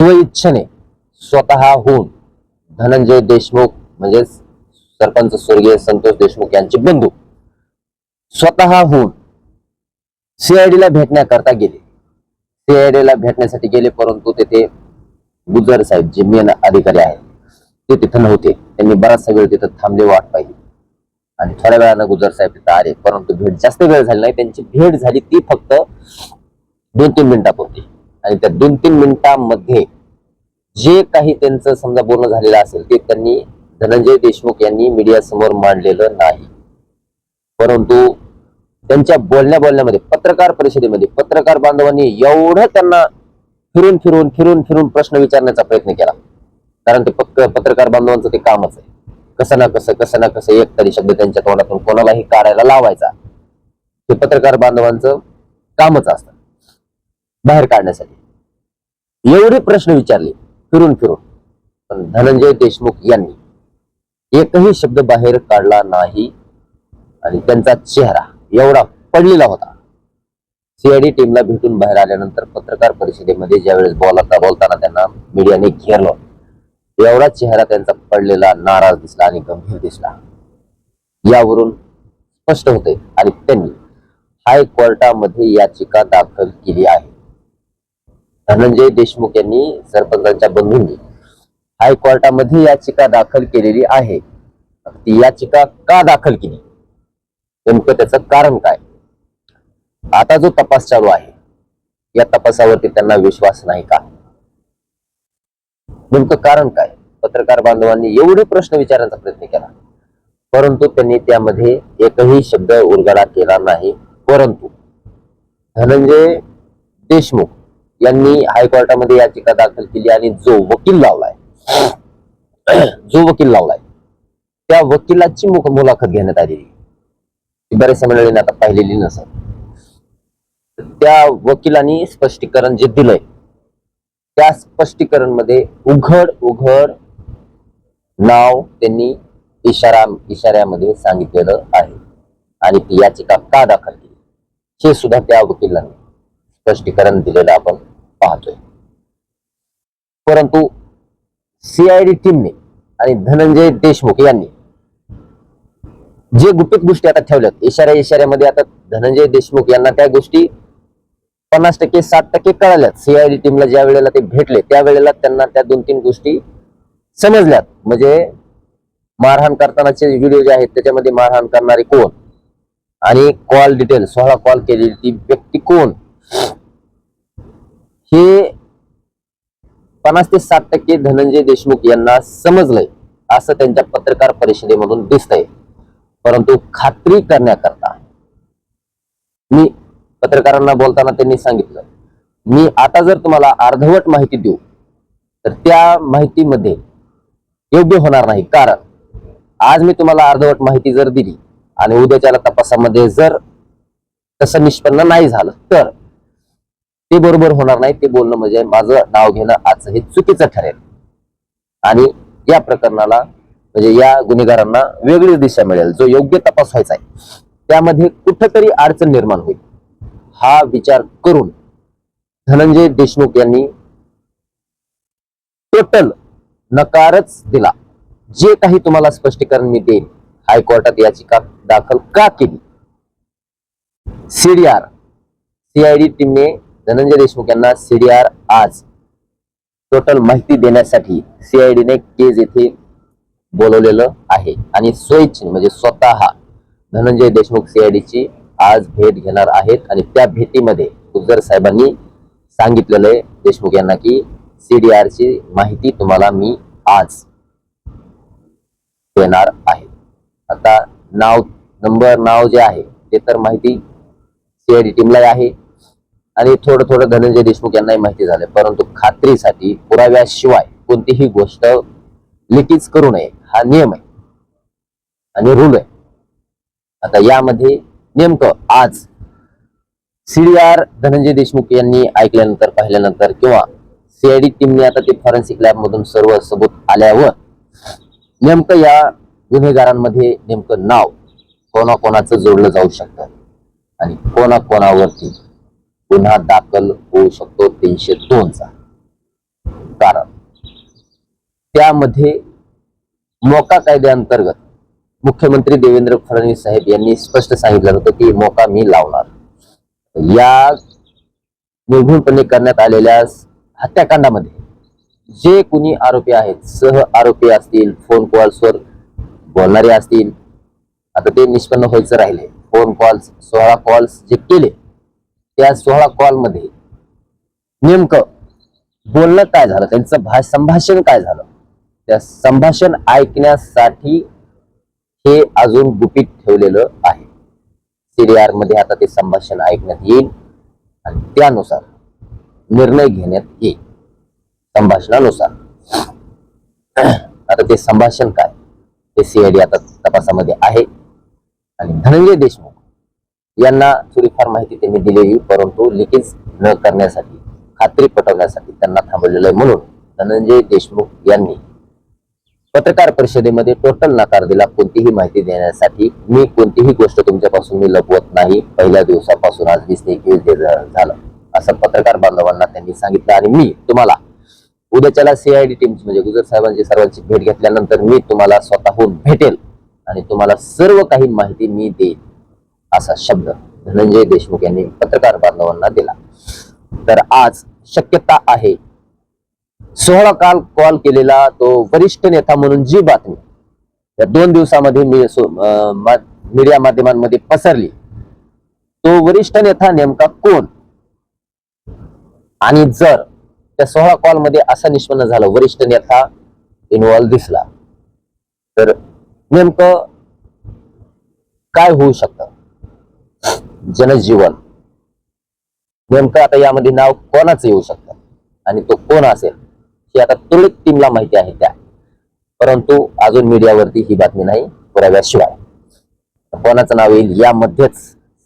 स्वइच्छेने स्वतःहून धनंजय देशमुख म्हणजेच सरपंच स्वर्गीय संतोष देशमुख यांचे बंधू स्वतःहून सीआयडीला भेटण्याकरता गेले. सीआयडीला भेटण्यासाठी गेले परंतु तेथे गुजर साहेब जे मेन अधिकारी आहेत ते तिथं नव्हते. त्यांनी बराचसा वेळ तिथं थांबले वाट पाहिली. आणि थोड्या वेळानं गुजर साहेब तिथं आले परंतु भेट जास्त वेळ झाली नाही. त्यांची भेट झाली ती फक्त दोन तीन मिनिटापुरती. आणि त्या दोन तीन मिनिटांमध्ये जे काही त्यांचं समजा बोलणं झालेलं असेल ते त्यांनी धनंजय देशमुख यांनी मीडिया समोर मांडलेलं नाही. परंतु त्यांच्या बोलण्या बोलण्यामध्ये पत्रकार परिषदेमध्ये पत्रकार बांधवांनी एवढं त्यांना फिरून फिरून फिरून फिरून प्रश्न विचारण्याचा प्रयत्न केला. कारण ते पक्क पत्रकार बांधवांचं ते कामच आहे. कसं ना कसं कसं ना कसं एक तरी शब्द त्यांच्या तोंडातून कोणालाही काढायला लावायचा. हे पत्रकार बांधवांचं कामच असतं. बाहेर काढण्यासाठी. एवढे प्रश्न विचारले फिरून फिरून. पण धनंजय देशमुख यांनी एकही शब्द बाहेर काढला नाही आणि त्यांचा चेहरा एवढा पडलेला होता. सीआयडी टीमला भेटून बाहेर आल्यानंतर पत्रकार परिषदेमध्ये ज्यावेळेस बोलता बोलताना त्यांना मीडियाने घेरलं एवढा चेहरा त्यांचा पडलेला नाराज दिसला आणि गंभीर दिसला. यावरून स्पष्ट होते आणि त्यांनी हायकोर्टामध्ये याचिका दाखल केली आहे. धनंजय देशमुख यांनी सरपंचांच्या बंधूंनी हायकोर्टामध्ये याचिका दाखल केलेली आहे. ती याचिका का दाखल केली? नेमकं त्याचं कारण काय? आता जो तपास चालू आहे या तपासावरती त्यांना विश्वास नाही का? नेमकं कारण काय? पत्रकार बांधवांनी एवढे प्रश्न विचारण्याचा प्रयत्न केला परंतु त्यांनी त्यामध्ये एकही शब्द उलगडा केला नाही. परंतु धनंजय देशमुख यांनी हायकोर्टामध्ये याचिका दाखल केली आणि जो वकील लावलाय जो वकील लावलाय त्या वकिलाची मुख मुलाखत घेण्यात आलेली. बऱ्याचशा मंडळींनी आता पाहिलेली नसत त्या वकिलांनी स्पष्टीकरण जे दिलंय त्या स्पष्टीकरणमध्ये उघड उघड नाव त्यांनी इशारा इशाऱ्यामध्ये सांगितलेलं आहे. आणि ती याचिका का दाखल केली हे सुद्धा त्या वकिलांनी स्पष्टीकरण दिलेलं आपण पाहतोय. परंतु सीआयडी टीमने आणि धनंजय देशमुख यांनी जे गुपित गोष्टी आता ठेवल्यात इशाऱ्या इशाऱ्यामध्ये आता धनंजय देशमुख यांना त्या गोष्टी पन्नास टक्के साठ टक्के कळाल्यात. सीआयडी टीमला ज्या वेळेला ते भेटले त्यावेळेला त्यांना त्या दोन तीन गोष्टी समजल्यात. म्हणजे मारहाण करतानाचे व्हिडिओ जे आहेत त्याच्यामध्ये मारहाण करणारे कोण? आणि कॉल डिटेल सोळा कॉल केलेली ती व्यक्ती कोण? हे पन्नास ते साठ टक्के धनंजय देशमुख यांना समजलंय असं त्यांच्या पत्रकार परिषदेमधून दिसतंय. परंतु खात्री करण्याकरता मी पत्रकारांना बोलताना त्यांनी सांगितलं मी आता जर तुम्हाला अर्धवट माहिती देऊ तर त्या माहितीमध्ये योग्य होणार नाही. कारण आज मी तुम्हाला अर्धवट माहिती जर दिली आणि उद्याच्या तपासामध्ये जर तसं निष्पन्न नाही झालं तर ते बरोबर होणार नाही ते बोलणं म्हणजे माझं नाव घेणं आज हे चुकीचं ठरेल. आणि या प्रकरणाला म्हणजे या गुन्हेगारांना वेगळी दिशा मिळेल जो योग्य तपास व्हायचा आहे. त्यामध्ये कुठंतरी अडचण निर्माण होईल. हा विचार करून धनंजय देशमुख यांनी टोटल नकारच दिला. जे काही तुम्हाला स्पष्टीकरण मी देईन हायकोर्टात याचिका दाखल का केली? सीडीआर सीआयडी टीमने धनंजय देशमुख यांना सीडीआर आज टोटल माहिती देण्यासाठी सीआयडीने केज येथे बोलवलेलं आहे. आणि स्वइच्छेने म्हणजे स्वतः धनंजय देशमुख सीआयडीची आज भेट घेणार आहेत. आणि त्या भेटीमध्ये गुजर साहेबांनी सांगितलेलं आहे देशमुख यांना की सीडीआरची ची माहिती तुम्हाला मी आज देणार आहे. आता नाव नंबर नाव जे आहे ते तर माहिती सीआयडी टीमला आहे. आणि थोडं थोडं धनंजय देशमुख यांनाही माहिती झालं. परंतु खात्रीसाठी पुराव्याशिवाय कोणतीही गोष्ट लिकीज करू नये. हा नियम आहे. आणि रूल आहे. आता यामध्ये नेमकं आज सीडीआर धनंजय देशमुख यांनी ऐकल्यानंतर पाहिल्यानंतर किंवा सीआयडी टीमने आता ते फॉरेन्सिक लॅब मधून सर्व सबूत आल्यावर नेमकं या गुन्हेगारांमध्ये नेमकं नाव कोणाकोणाचं जोडलं जाऊ शकतं? आणि कोणाकोणावरती? गुन्हा दाखल होऊ शकतो तीनशे दोनचा. कारण त्यामध्ये मोका कायद्याअंतर्गत मुख्यमंत्री देवेंद्र फडणवीस साहेब यांनी स्पष्ट सांगितलं होतं की मोका मी लावणार. या निर्भूलपणे करण्यात आलेल्या हत्याकांडामध्ये जे कुणी आरोपी आहेत सह आरोपी असतील फोन कॉल्सवर बोलणारे असतील आता ते निष्पन्न व्हायचं राहिले. फोन कॉल्स सोळा कॉल्स जे केले त्या सोळा कॉलमध्ये नेमकं बोलणं काय झालं? त्यांचं भा संभाषण काय झालं? त्या संभाषण ऐकण्यासाठी हे अजून गुपित ठेवलेलं आहे. सीडीआरमध्ये आता ते संभाषण ऐकण्यात येईल आणि त्यानुसार निर्णय घेण्यात येईल. संभाषणानुसार. आता ते संभाषण काय? ते सीआयडी आता तपासामध्ये आहे. आणि धनंजय देशमुख यांना थोडीफार माहिती त्यांनी दिलेली परंतु लिकेज न करण्यासाठी खात्री पटवण्यासाठी त्यांना थांबवलेलं आहे. म्हणून धनंजय देशमुख यांनी पत्रकार परिषदेमध्ये टोटल नकार दिला. कोणतीही माहिती देण्यासाठी मी कोणतीही गोष्ट तुमच्यापासून मी लपवत नाही. पहिल्या दिवसापासून आज वीस ते एकवीस झालं असं पत्रकार बांधवांना त्यांनी सांगितलं. आणि मी तुम्हाला उद्याच्याला सीआयडी टीम म्हणजे गुजर साहेबांची सर्वांची भेट घेतल्यानंतर मी तुम्हाला स्वतःहून भेटेल. आणि तुम्हाला सर्व काही माहिती मी देईल असा शब्द धनंजय देशमुख यांनी पत्रकार बांधवांना दिला. तर आज शक्यता आहे. सोहळा काल कॉल केलेला तो वरिष्ठ नेता म्हणून जी बातमी या दोन दिवसामध्ये मी मीडिया माध्यमांमध्ये पसरली. तो वरिष्ठ नेता नेमका कोण? आणि जर त्या सोहळा कॉलमध्ये असं निष्पन्न झालं वरिष्ठ नेता इन्वॉल्व्ह दिसला तर नेमकं काय होऊ शकतं? जनजीवन. नेमकं आता यामध्ये नाव कोणाचं येऊ शकतं? आणि तो कोण असेल? हे आता तुरळक टीमला माहिती आहे त्या. परंतु अजून मीडियावरती ही बातमी नाही पुराव्याशिवाय. कोणाचं नाव येईल यामध्येच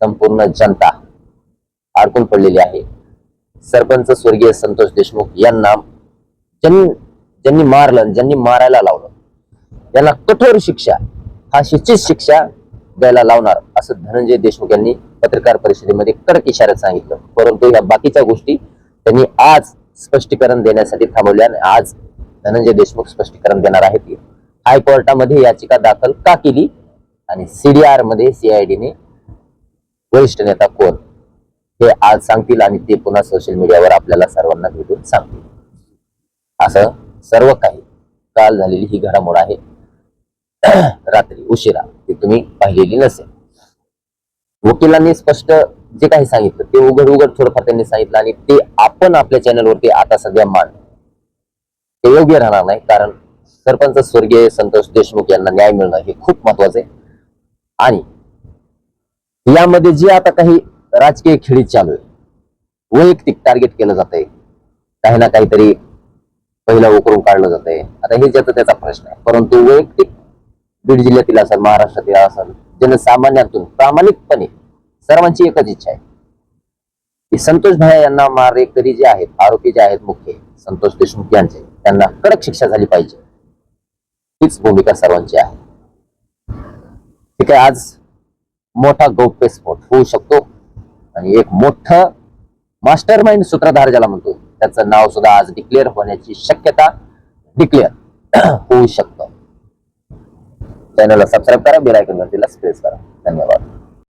संपूर्ण जनता अडकून पडलेली आहे. सरपंच स्वर्गीय संतोष देशमुख यांना ज्यांनी ज्यांनी मारलं ज्यांनी मारायला लावलं त्यांना कठोर शिक्षा फाशीचीच शिक्षा द्यायला लावणार असं धनंजय देशमुख यांनी पत्रकार परिषदेमध्ये कडक इशाऱ्यात सांगितलं. परंतु या बाकीच्या गोष्टी त्यांनी आज स्पष्टीकरण देण्यासाठी थांबवल्या आणि आज धनंजय देशमुख स्पष्टीकरण देणार आहेत हायकोर्टामध्ये याचिका दाखल का केली आणि सीडीआरमध्ये सीआयडीने वरिष्ठ नेता कोण? हे आज सांगतील आणि ते पुन्हा सोशल मीडियावर आपल्याला सर्वांना भेटून सांगतील. असं सर्व काही काल झालेली ही घडामोड आहे. रात्री उशिरा. ती तुम्ही पाहिलेली नसेल. वकिलांनी स्पष्ट जे काही सांगितलं ते उघड उघड थोडंफार त्यांनी सांगितलं आणि ते आपण आपल्या चॅनलवरती आता सध्या मान ते योग्य राहणार नाही कारण सरपंच स्वर्गीय संतोष देशमुख यांना न्याय मिळणं हे खूप महत्वाचं आहे. आणि यामध्ये जे आता काही राजकीय खेळी चालू आहे वैयक्तिक टार्गेट केलं जात आहे काही ना काहीतरी पहिला उकरून काढलं जात आहे आता हे ज्याचा त्याचा प्रश्न आहे. परंतु वैयक्तिक बीड जिल्ह्यातील असेल महाराष्ट्रातील असेल जनसामान्यातून प्रामाणिकपणे सर्वांची एकच इच्छा आहे. की संतोष भाया यांना मारेकरी जे आहेत आरोपी जे आहेत मुख्य संतोष देशमुख यांचे त्यांना कडक शिक्षा झाली पाहिजे. हीच भूमिका सर्वांची आहे. ठीक आहे आज मोठा गौप्यस्फोट होऊ शकतो. आणि एक मोठ मास्टर माइंड सूत्रधार ज्याला म्हणतो त्याचं नाव सुद्धा आज डिक्लेअर होण्याची शक्यता डिक्लेअर होऊ शकते. चॅनलला सबस्क्राईब करा बेल आयकॉन प्रेस करा. धन्यवाद.